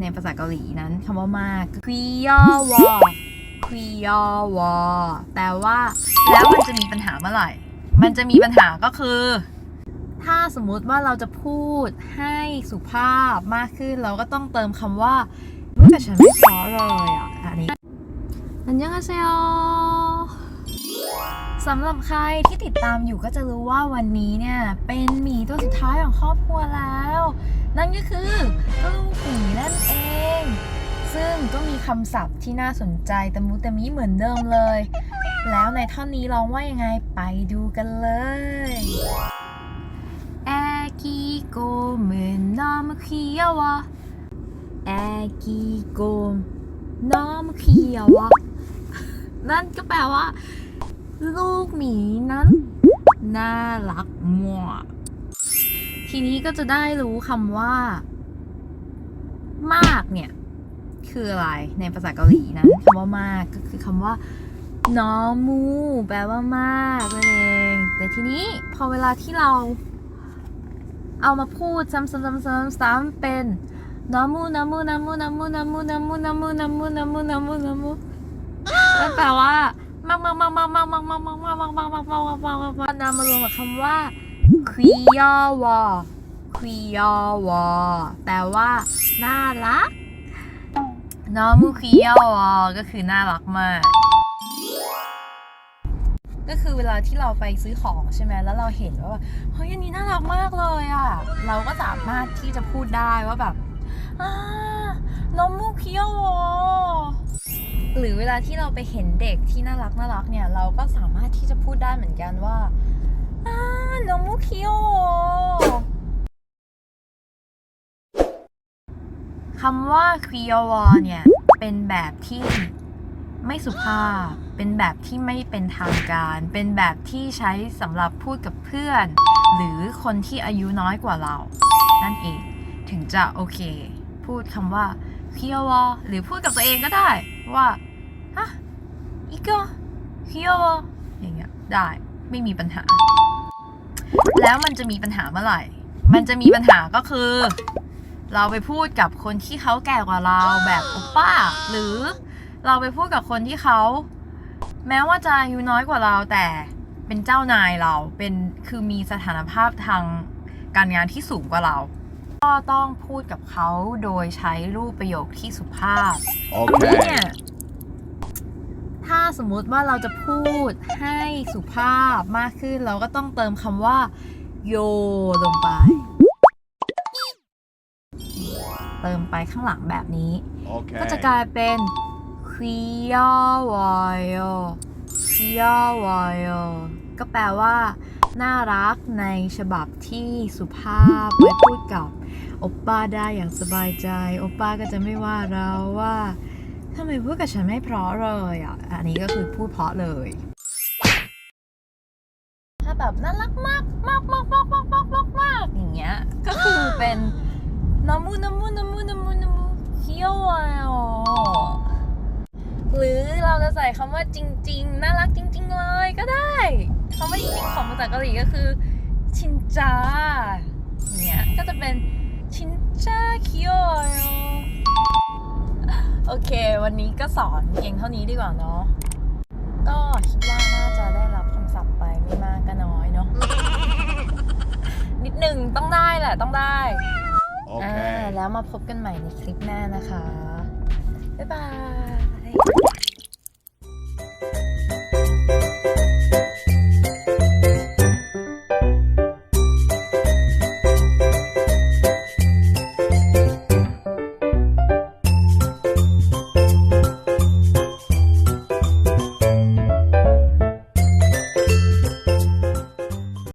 ในภาษาเกาหลีนั้นคำว่ามากควียอวอควียอวอแปลว่า แล้วมันจะมีปัญหาเมื่อไหร่ มันจะมีปัญหาก็คือ ถ้าสมมุติว่าเราจะพูดให้สุภาพมากขึ้น เราก็ต้องเติมคำว่าแต่ฉันไม่เพราะเลยอะอันนี้อันยังไงเซลสำหรับใครที่ติดตามอยู่ก็จะรู้ว่าวันนี้เนี่ย เป็นหมีตัวสุดท้ายของครอบครัวแล้ว นั่นก็คือลูกหมีนั่นเอง ซึ่งก็มีคำศัพท์ที่น่าสนใจตะมุตะมิเหมือนเดิมเลย แล้วในท่อนนี้ร้องว่ายังไงไปดูกันเลยแอกีโกเมนอมเขียวแอกีโกนอมเขียวนั่นก็แปลว่า ลูกหมีนั้น น่ารักมาก ทีนี้ก็จะได้รู้คำว่า มากเนี่ย คืออะไรในภาษาเกาหลีนะคำว่ามากก็คือคำว่าน้อมูแปลว่ามากนั่นเองแต่ทีนี้พอเวลาที่เรา เอามาพูดซ้ำๆๆๆๆเป็นน้อมูน้อมูน้อมูน้อมูน้อมูน้อมูน้อมูน้อมูน้อมูน้อมูน้อมูนั่นแปลว่ามากมากมากมากมากมากมากมากมากมากมากมากมากมากมากมากมากนำมารวมกับคำว่าควียอวอ ควียอวอแปลว่า น่ารัก น้องมูคิโยก็คือน่ารักมาก ก็คือเวลาที่เราไปซื้อของใช่ไหมแล้วเราเห็นว่าแบบเฮ้ยอันนี้น่ารักมากเลยอะ เราก็สามารถที่จะพูดได้ว่าแบบอ่าน้องมูคิโยหรือเวลาที่เราไปเห็นเด็กที่น่ารักน่ารักเนี่ย เราก็สามารถที่จะพูดได้เหมือนกันว่า อ่าน้องมูคิโยคำว่าค e ี w อเนี่ย เป็นแบบที่ไม่สุภาพ เป็นแบบที่ไม่เป็นทางการ เป็นแบบที่ใช้สำหรับพูดกับเพื่อน หรือคนที่อายุน้อยกว่าเรา นั่นเอง ถึงจะโอเค พูดคำว่าค e ี w อหรือพูดกับตัวเองก็ได้ว่าฮะอีกค e ี w ออย่างเงี้ยได้ไม่มีปัญหา แล้วมันจะมีปัญหาเมื่อไหร่ มันจะมีปัญหาก็คือ เราไปพูดกับคนที่เขาแก่กว่าเราแบบโอป้า หรือเราไปพูดกับคนที่เขา แม้ว่าจะอายุน้อยกว่าเราแต่เป็นเจ้านายเราเป็นคือมีสถานภาพทางการงานที่สูงกว่าเรา ก็ต้องพูดกับเขาโดยใช้รูปประโยคที่สุภาพตรงนี้เนี่ Okay. ยถ้า สมมุติว่าเราจะพูดให้สุภาพมากขึ้น เราก็ต้องเติมคำว่า โยลงไป เติมไปข้างหลังแบบนี้ก็จะก Okay. ลายเป็นค e ียวอยค e ียวอยก็แปลว่าน่ารักในฉบับที่สุภาพไว้พูดกับโอปป้าได้อย่างสบายใจ โอปป้าก็จะไม่ว่าเราว่า ทำไมพูดกับฉันไม่เพราะเลยอะ อันนี้ก็คือพูดเพราะเลย ถ้าแบบน่ารักมากมากมากมากมากมากมากมากอย่างเงี้ย ก็คือเป็นน้ำมูน้ำมูน้ำมูน้ำมูน้ำมูเคี้ยวอะหรือเราจะใส่คำว่าจริง ๆ น่ารักจริง ๆ เลยก็ได้คำว่าจริงๆของภาษาเกาหลีก็คือ ชินจาเนี่ยก็จะเป็นชินจาเคียว โอเค วันนี้ก็สอนเพียงเท่านี้ดีกว่าเนาะก็คิดว่าน่าจะได้รับคำศัพท์ไปไม่มากก็น้อยเนาะนิดหนึ่งต้องได้แหละต้องได้อ่า Okay. แล้วมาพบกันใหม่ในคลิปหน้านะคะ บ๊ายบาย